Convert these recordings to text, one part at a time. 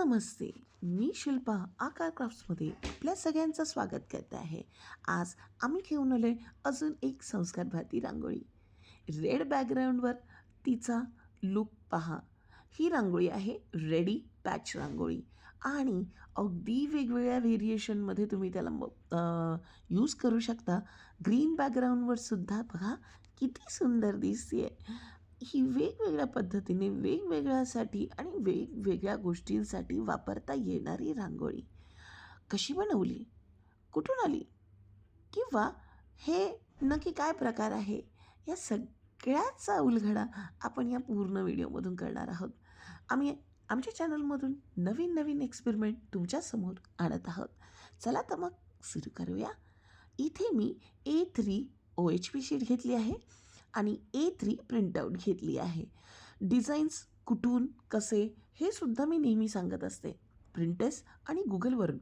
नमस्ते. मी शिल्पा आकार क्राफ्ट्समध्ये आपल्या सगळ्यांचं स्वागत करते आहे. आज आम्ही घेऊन आलो आहे अजून एक संस्कार भारती रांगोळी. रेड बॅकग्राऊंडवर तिचा लुक पहा. ही रांगोळी आहे रेडी पॅच रांगोळी. आणि अगदी वेगवेगळ्या व्हेरिएशनमध्ये तुम्ही त्याला यूज करू शकता. ग्रीन बॅकग्राऊंडवर सुद्धा बघा किती सुंदर दिसते ही वेगवेगळ्या पद्धतीने वेगवेगळ्यासाठी आणि वेगवेगळ्या गोष्टींसाठी वापरता येणारी रांगोळी. कशी बनवली? कुठून आली? किंवा हे नक्की काय प्रकार आहे? या सगळ्याचा उलगडा आपण या पूर्ण व्हिडिओमधून करणार आहोत. आम्ही आमच्या चॅनलमधून नवीन नवीन एक्सपेरिमेंट तुमच्यासमोर आणत आहोत. चला तर मग सुरू करूया. इथे मी A three O H P sheet घेतली आहे. आणि ए थ्री प्रिंटआउट घेतली आहे. डिझाईन्स कुठून कसे हे सुद्धा मी नेहमी सांगत असते. प्रिंटेस आणि गुगलवरून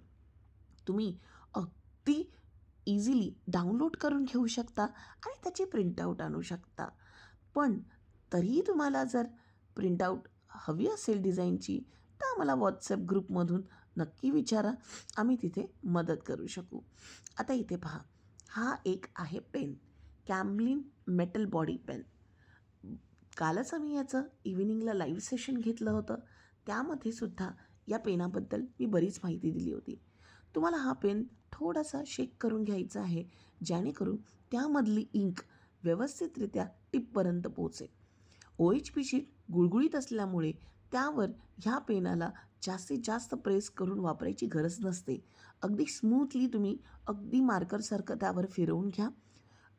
तुम्ही अगदी इझिली डाउनलोड करून घेऊ शकता आणि त्याची प्रिंटआउट आणू शकता. पण तरीही तुम्हाला जर प्रिंटआउट हवी असेल डिझाईनची तर आम्हाला व्हॉट्सअप ग्रुपमधून नक्की विचारा. आम्ही तिथे मदत करू शकू. आता इथे पहा. हा एक आहे pen Camlin metal body pen. कालच आम्ही याचं इव्हिनिंगला लाईव्ह सेशन घेतलं होतं. त्यामध्ये सुद्धा या पेनाबद्दल मी बरीच माहिती दिली होती. तुम्हाला हा पेन थोडासा शेक करून घ्यायचा आहे जेणेकरून त्यामधली इंक व्यवस्थितरित्या टिपपर्यंत पोहोचेल. ओ एच पी शीट गुळगुळीत असल्यामुळे त्यावर ह्या पेनाला जास्तीत जास्त प्रेस करून वापरायची गरज नसते. अगदी स्मूथली तुम्ही अगदी मार्करसारखं त्यावर फिरवून घ्या.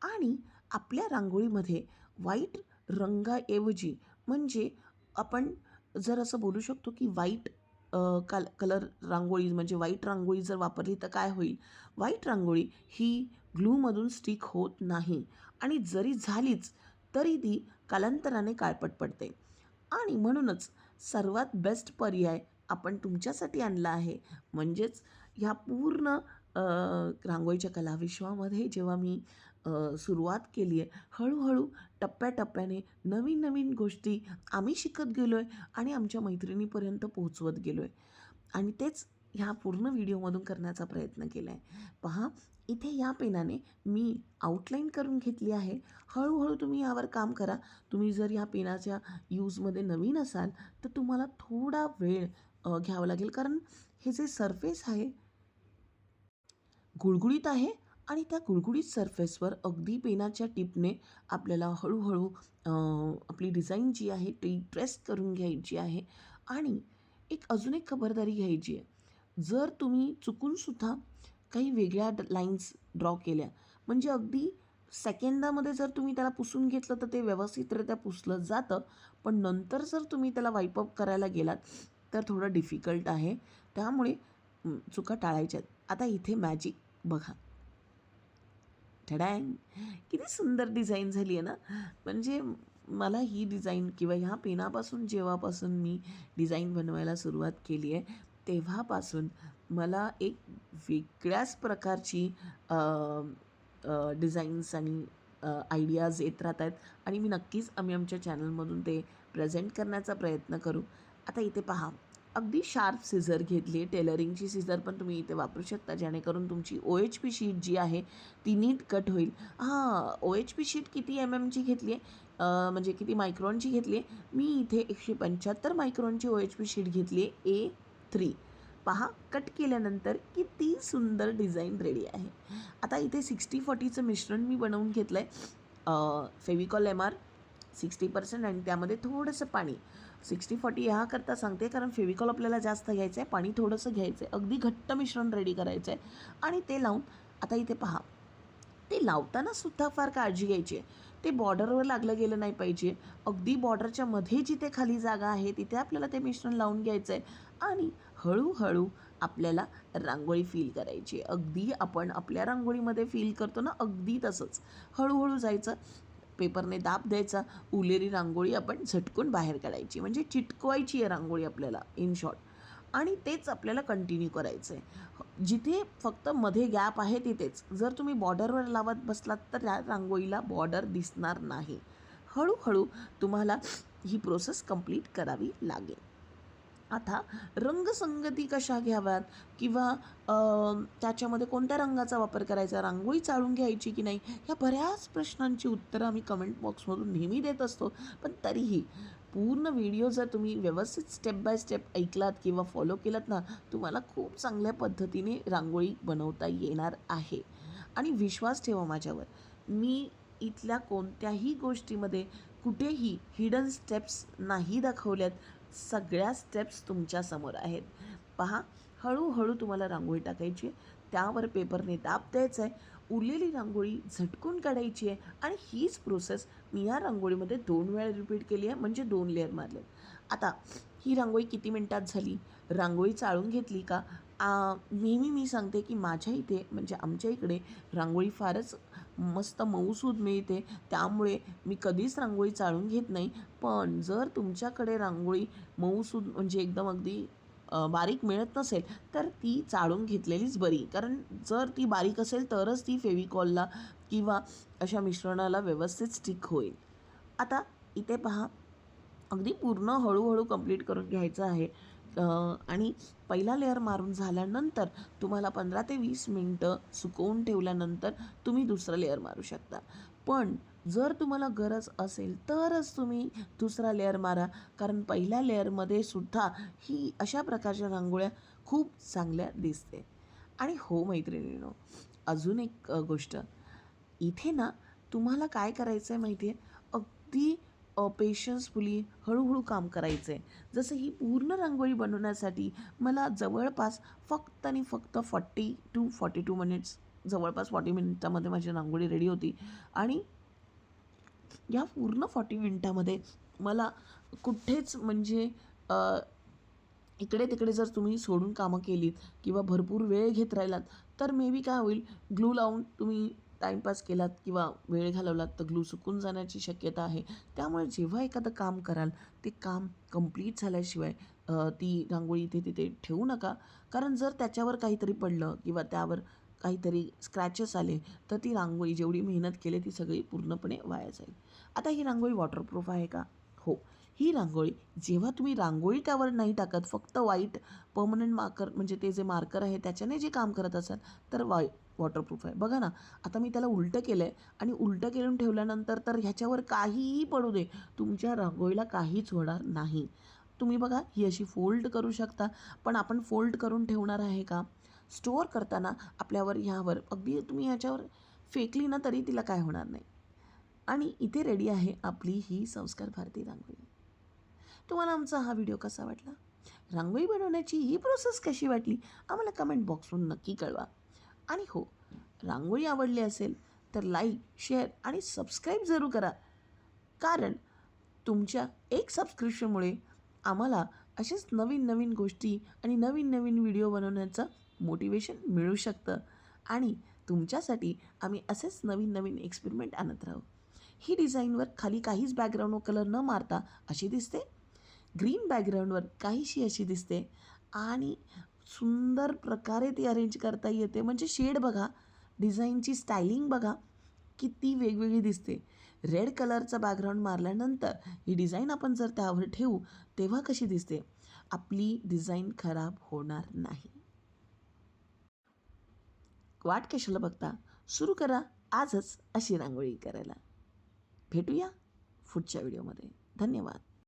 आणि आपल्या रांगोळीमध्ये वाईट रंगाऐवजी म्हणजे आपण जर असं बोलू शकतो की वाईट कल कलर रांगोळी म्हणजे वाईट रांगोळी जर वापरली तर काय होईल? वाईट रांगोळी ही ग्लूमधून स्टिक होत नाही आणि जरी झालीच तरी ती कालांतराने काळपट पडते. आणि म्हणूनच सर्वात बेस्ट पर्याय आपण तुमच्यासाठी आणला आहे म्हणजेच ह्या पूर्ण रांगोळीच्या कलाविश्वामध्ये जेव्हा मी सुरुवात केली आहे. हळूहळू टप्प्याटप्प्याने नवीन नवीन गोष्टी आम्ही शिकत गेलो आहे आणि आमच्या मैत्रिणीपर्यंत पोहोचवत गेलो आहे आणि तेच ह्या पूर्ण व्हिडिओमधून करण्याचा प्रयत्न केला आहे पहा इथे या पेनाने मी आउटलाईन करून घेतली आहे. हळूहळू तुम्ही यावर काम करा. तुम्ही जर या पेनाच्या यूजमध्ये नवीन असाल तर तुम्हाला थोडा वेळ घ्यावा लागेल. कारण हे जे सरफेस आहे गुळगुळीत आहे आणि त्या गुळगुळीत सरफेसवर अगदी पेनाच्या टिपने आपल्याला हळूहळू आपली डिझाईन जी आहे ती ट्रेस करून घ्यायची आहे. आणि एक अजून एक खबरदारी घ्यायची आहे. जर तुम्ही चुकूनसुद्धा काही वेगळ्या लाईन्स ड्रॉ केल्या म्हणजे अगदी सेकंदामध्ये जर तुम्ही त्याला पुसून घेतलं तर ते व्यवस्थितरित्या पुसलं जातं पण नंतर जर तुम्ही त्याला वाईपअप करायला गेलात तर थोडं डिफिकल्ट आहे. त्यामुळे चुका टाळायच्यात आता इथे मॅजिक बघा. ठडाँग किती सुंदर डिझाईन झाली आहे ना. म्हणजे मला ही डिझाईन किंवा ह्या पेनापासून जेव्हापासून मी डिझाईन बनवायला सुरुवात केली आहे तेव्हापासून मला एक वेगळ्याच प्रकारची डिझाईन्स आणि आयडियाज येत राहत आहेत. आणि मी नक्कीच आम्ही आमच्या चॅनलमधून ते प्रेझेंट करण्याचा प्रयत्न करू. आता इथे पहा. अगदी शार्प सिझर घेतली टेलरिंगची सिझर पण तुम्ही इथे वापरू शकता जेणेकरून तुमची ओ एच पी शीट जी आहे ती नीट कट होईल. हां ओ एच पी शीट किती एम एमची घेतली आहे? म्हणजे किती मायक्रॉनची घेतली आहे? मी इथे एकशे पंच्याहत्तर मायक्रॉनची ओ एच पी शीट घेतली आहे. ए थ्री. पहा कट केल्यानंतर किती सुंदर डिझाईन रेडी आहे. आता इथे सिक्स्टी फॉर्टीचं मिश्रण मी बनवून घेतलं आहे Fevicol M R sixty percent आणि त्यामध्ये थोडंसं पाणी. सिक्स्टी फॉर्टी ह्याकरता सांगते कारण फेविकॉल आपल्याला जास्त घ्यायचं आहे पाणी थोडंसं घ्यायचं आहे अगदी घट्ट मिश्रण रेडी करायचं आहे आणि ते लावून आता इथे पहा ते लावताना सुद्धा फार काळजी घ्यायची आहे. ते बॉर्डरवर लागलं गेलं नाही पाहिजे. अगदी बॉर्डरच्या मध्ये जिथे खाली जागा आहे तिथे आपल्याला ते मिश्रण लावून घ्यायचं आहे आणि हळूहळू आपल्याला रांगोळी फील करायची अगदी आपण आपल्या रांगोळीमध्ये फील करतो ना अगदी तसंच. हळूहळू जायचं. पेपरने दाब द्यायचा उलेरी रांगोळी आपण झटकून बाहेर काढायची. म्हणजे चिटकवायची आहे रांगोळी आपल्याला इन शॉर्ट आणि तेच आपल्याला कंटिन्यू करायचं आहे जिथे फक्त मध्ये गॅप आहे तिथेच. जर तुम्ही बॉर्डरवर लावत बसलात तर त्या रांगोळीला बॉर्डर दिसणार नाही. हळूहळू तुम्हाला ही प्रोसेस कंप्लीट करावी लागेल. आता रंगसंगती कशा घ्याव्यात? किंवा त्याच्यामध्ये कोणत्या रंगाचा वापर करायचा? रांगोळी चाळून घ्यायची की नाही? ह्या बऱ्याच प्रश्नांची उत्तरं आम्ही कमेंट बॉक्समधून नेहमी देत असतो. पण तरीही पूर्ण व्हिडिओ जर तुम्ही व्यवस्थित स्टेप बाय स्टेप ऐकलात किंवा फॉलो केलात ना तुम्हाला खूप चांगल्या पद्धतीने रांगोळी बनवता येणार आहे. आणि विश्वास ठेवा माझ्यावर. मी इथल्या कोणत्याही गोष्टीमध्ये कुठेही हिडन स्टेप्स नाही दाखवल्यात. सगळ्या स्टेप्स तुमच्यासमोर आहेत. पहा हळूहळू तुम्हाला रांगोळी टाकायची आहे. त्यावर पेपरने दाब द्यायचा आहे. उरलेली रांगोळी झटकून काढायची आहे. आणि हीच प्रोसेस मी या रांगोळीमध्ये दोन वेळा रिपीट केली आहे. म्हणजे दोन लेअर मारले आता ही रांगोळी किती मिनटात झाली? रांगोळी चाळून घेतली का? नेहमी मी सांगते की माझ्या इथे म्हणजे आमच्या इकडे रांगोळी फारच मस्त मऊसूद मिळते त्यामुळे मी कधीच रांगोळी चाळून घेत नाही. पण जर तुमच्याकडे रांगोळी मऊसूद म्हणजे एकदम अगदी बारीक मिळत नसेल तर ती चाळून घेतलेलीच बरी. कारण जर ती बारीक असेल तरच ती फेविकॉलला किंवा अशा मिश्रणाला व्यवस्थित स्टिक होईल. आता इथे पहा अगदी पूर्ण हळूहळू कंप्लीट करून घ्यायचं आहे. आणि पहिला लेअर मारून झाल्यानंतर तुम्हाला पंधरा ते वीस मिनटं सुकवून ठेवल्यानंतर तुम्ही दुसरा लेअर मारू शकता. पण जर तुम्हाला गरज असेल तरच तुम्ही दुसरा लेअर मारा. कारण पहिल्या लेअरमध्ये सुद्धा ही अशा प्रकारच्या रांगोळ्या खूप चांगल्या दिसते. आणि हो मैत्रिणीनो अजून एक गोष्ट. इथे ना तुम्हाला काय करायचं आहे माहिती आहे अगदी पेशन्सफुली हळूहळू काम करायचं. आहे जसं ही पूर्ण रांगोळी बनवण्यासाठी मला जवळपास फक्त आणि फक्त forty two forty two minutes जवळपास फॉर्टी मिनिटामध्ये माझी रांगोळी रेडी होती. आणि या पूर्ण फॉर्टी मिनिटामध्ये मला कुठेच म्हणजे इकडे तिकडे जर तुम्ही सोडून कामं केलीत किंवा भरपूर वेळ घेत राहिलात तर मे बी काय होईल ग्लू लावून तुम्ही टाईमपास केलात किंवा वेळ घालवलात तर ग्लू सुकून जाण्याची शक्यता आहे. त्यामुळे जेव्हा एखादं काम कराल ते काम कंप्लीट झाल्याशिवाय ती रांगोळी इथे तिथे ठेवू नका. कारण जर त्याच्यावर काहीतरी पडलं किंवा त्यावर काहीतरी स्क्रॅचेस आले तर ती रांगोळी जेवढी मेहनत केली ती सगळी पूर्णपणे वाया जाईल. आता ही रांगोळी वॉटरप्रूफ आहे का? हो. ही रांगोळी जेव्हा तुम्ही रांगोळी त्यावर नाही टाकत फक्त वाईट पर्मनंट मार्कर म्हणजे ते जे मार्कर आहे त्याच्याने जे काम करत असाल तर वाय वॉटरप्रूफ आहे. बघा ना आता मी त्याला उलटं केलं आहे आणि उलटं केलं ठेवल्यानंतर तर ह्याच्यावर काहीही पडू दे. तुमच्या रांगोळीला काहीच होणार नाही. तुम्ही बघा ही अशी फोल्ड करू शकता. पण आपण फोल्ड करून ठेवणार आहे का? स्टोअर करताना आपल्यावर ह्यावर अगदी तुम्ही ह्याच्यावर फेकली ना तरी तिला काय होणार नाही. आणि इथे रेडी आहे आपली ही संस्कार भारती रांगोळी. तुम्हाला आमचा हा व्हिडिओ कसा वाटला? रांगोळी बनवण्याची ही प्रोसेस कशी वाटली? आम्हाला कमेंट बॉक्समधून नक्की कळवा. आणि हो रांगोळी आवडली असेल तर लाईक शेअर आणि सबस्क्राईब जरूर करा. कारण तुमच्या एक सबस्क्रिप्शनमुळे आम्हाला असेच नवीन नवीन गोष्टी आणि नवीन नवीन व्हिडिओ बनवण्याचं मोटिवेशन मिळू शकतं. आणि तुमच्यासाठी आम्ही असेच नवीन नवीन एक्सपेरिमेंट आणत राहू. ही डिझाईनवर खाली काहीच बॅकग्राऊंड कलर न मारता अशी दिसते. ग्रीन बॅकग्राऊंडवर काहीशी अशी दिसते आणि सुंदर प्रकारे ती अरेंज करता येते. म्हणजे शेड बघा डिझाईनची स्टायलिंग बघा किती वेगवेगळी दिसते. रेड कलरचा बॅकग्राऊंड मारल्यानंतर ही डिझाईन आपण जर त्यावर ठेवू तेव्हा कशी दिसते? आपली डिझाईन खराब होणार नाही. वाट कशाला बघता? सुरू करा आजच अशी रांगोळी करायला. भेटूया पुढच्या व्हिडिओमध्ये धन्यवाद.